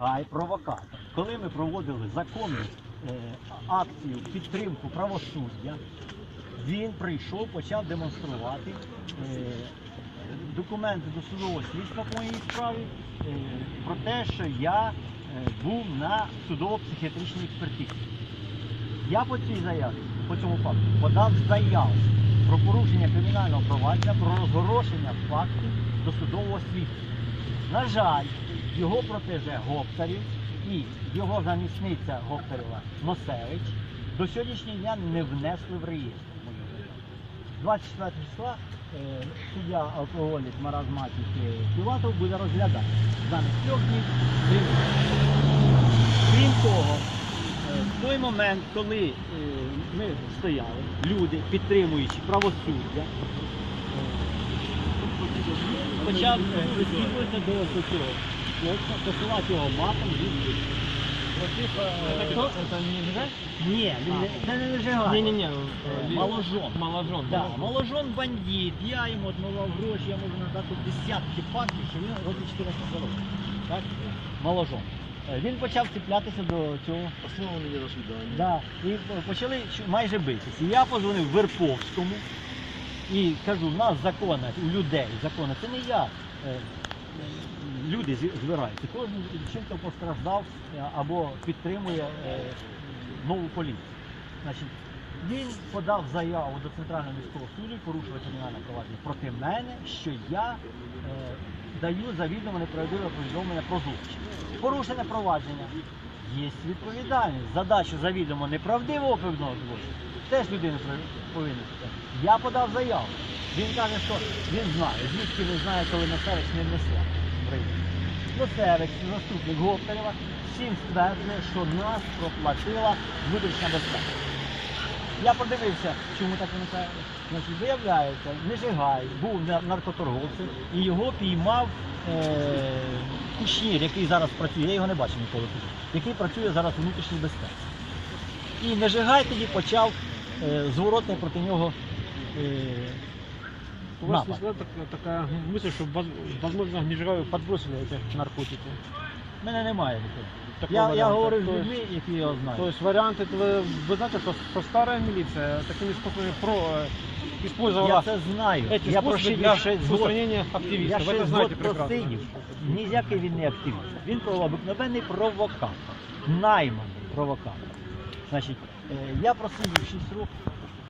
Гай провокатор. Коли ми проводили законну е, акцію підтримку правосуддя, він прийшов, почав демонструвати е, документи до судового слідства по моїй справі е, про те, що я е, був на судово-психіатричній експертизі. Я по цій заяві, по цьому факту, подав заяву про порушення кримінального провадження, про розгорошення фактів до судового слідства. На жаль, його протеже Гоптарів і його замісниця Гоптарєва Носевич до сьогоднішнього дня не внесли в реєстр. 24 числа е, суддя алкоголік маразматик Ківатов буде розглядати замість трьох днів. Крім того, е, в той момент, коли е, ми стояли, люди, підтримуючи правосуддя, почав е, до до цього хлопця, посилати його матом від Это не Лежай? Ні, він не- це не. Не-не-не. Е, Моложон. Моложон. Да, моложон бандит, я йому отмивав гроші, я можу надати десятки фактів, що він робить 14 років. Так? Моложон. Е, Він почав цеплятися до цього. Послал он меня до. Да, і почали чу- майже битися. І я позвонив Верповському і кажу, в нас закони, у людей закони, це не я. Е, Люди збираються. Кожен чим-то постраждав е, або підтримує е, нову поліцію. Він подав заяву до Центрального міського суду, порушує кримінальне провадження проти мене, що я даю завідомо неправдиве повідомлення про злочин. Порушення провадження є відповідальність. Задачу завідомо неправдивого певного злочину теж людина повинна. сказати. Я подав заяву. Він каже, що він знає, звідки він знає, коли Носевич не внесла. Носевич, заступник Гоптарєва, всім стверджує, що нас проплатила внутрішня безпека. Я подивився, чому так виникає. Значить, виявляється, Нежигай був на- наркоторговцем і його піймав е- Кушнір, який зараз працює, я його не бачив ніколи який працює зараз у внутрішній безпеці. І Нежигай тоді почав е- зворотний проти нього е- У вас напад. всегда так- такая мысль, что воз- возможно Нижегаю подбросили эти наркотики. У мене немає такого. Такого Я, я варианта. говорив з То людьми, есть- які його знають. То есть варианты, вы, вы знаете, что, что старая милиция такими способами про, э, Я использовала це знаю. эти я способы прошив, для я ще згод- устранения Я активистов. Вы ще это знаете згод прекрасно. просидів. Ніякий він не активіст. Він про- обикновений провокатор. Найманий провокатор. Значить, е, я просидів 6 років.